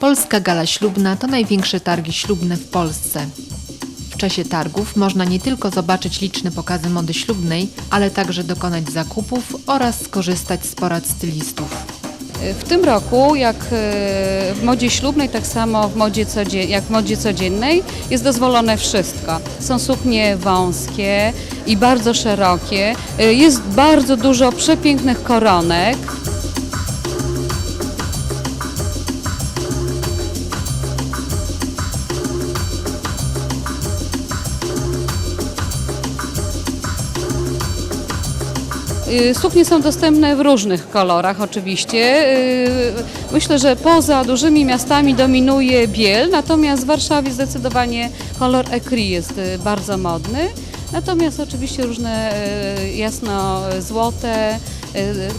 Polska Gala Ślubna to największe targi ślubne w Polsce. W czasie targów można nie tylko zobaczyć liczne pokazy mody ślubnej, ale także dokonać zakupów oraz skorzystać z porad stylistów. W tym roku, jak e, w modzie ślubnej, tak samo w modzie jak w modzie codziennej, jest dozwolone wszystko. Są suknie wąskie i bardzo szerokie. E, Jest bardzo dużo przepięknych koronek. Suknie są dostępne w różnych kolorach oczywiście. Y, Myślę, że poza dużymi miastami dominuje biel, natomiast w Warszawie zdecydowanie kolor ecri jest y, bardzo modny. Natomiast oczywiście różne y, jasno złote, y,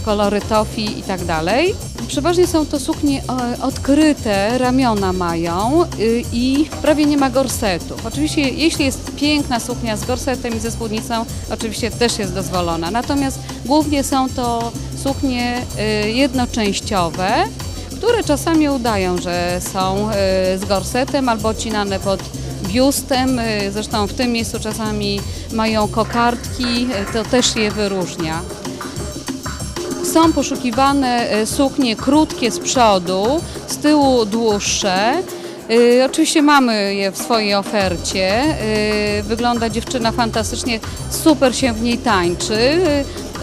kolory tofi i tak dalej. Przeważnie są to suknie odkryte, ramiona mają y, i prawie nie ma gorsetów. Oczywiście jeśli jest piękna suknia z gorsetem i ze spódnicą, oczywiście też jest dozwolona. Natomiast głównie są to suknie y, jednoczęściowe, które czasami udają, że są y, z gorsetem albo odcinane pod biustem. Y, Zresztą w tym miejscu czasami mają kokardki, y, to też je wyróżnia. Są poszukiwane e, suknie krótkie z przodu, z tyłu dłuższe. Y, Oczywiście mamy je w swojej ofercie. Y, Wygląda dziewczyna fantastycznie, super się w niej tańczy.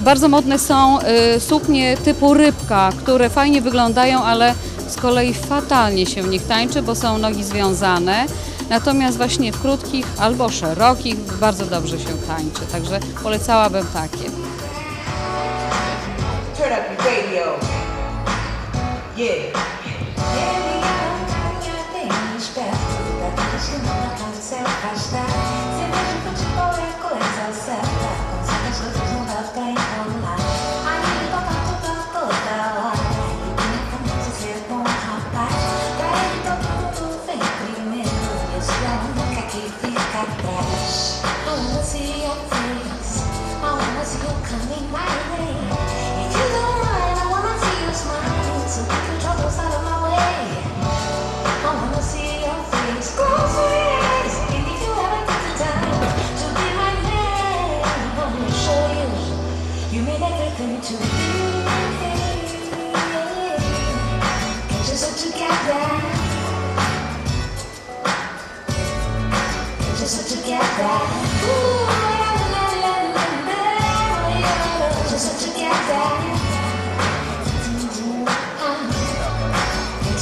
Bardzo modne są suknie typu rybka, które fajnie wyglądają, ale z kolei fatalnie się w nich tańczy, bo są nogi związane. Natomiast właśnie w krótkich albo szerokich bardzo dobrze się tańczy. Także polecałabym takie. Turn up your radio. Yeah.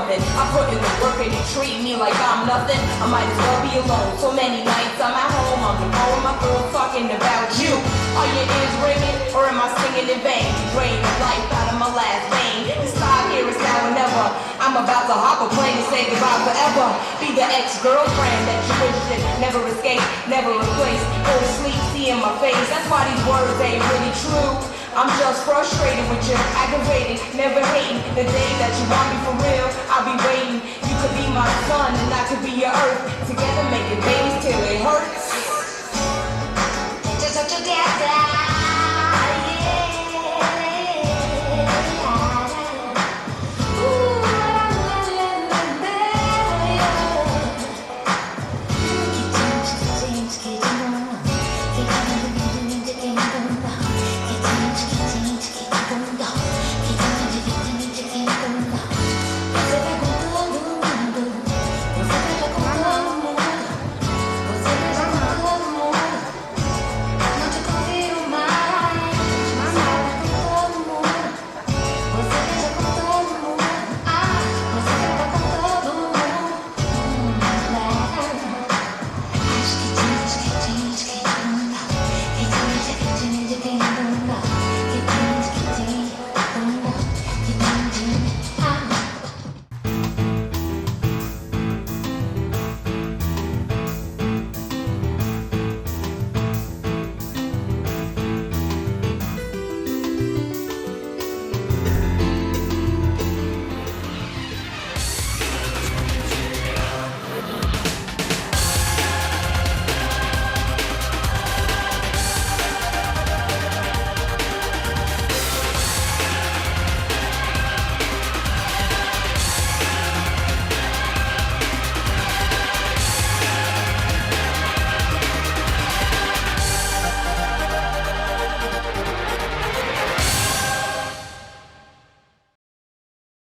I put in the work and you treat me like I'm nothing. I might as well be alone. So many nights I'm at talking about you. Are your ears ringing or am I singing in vain? Drain the life out of my last vein. This time here is now or never. I'm about to hop a plane and say goodbye forever. Be the ex-girlfriend that you wish that never escaped, never replaced. Go to sleep, see in my face. That's why these words ain't really true. I'm just frustrated with you, aggravated, never hating. The day that you want me for real, I'll be waiting. You could be my sun and I could be your earth. Together making babies till it hurts.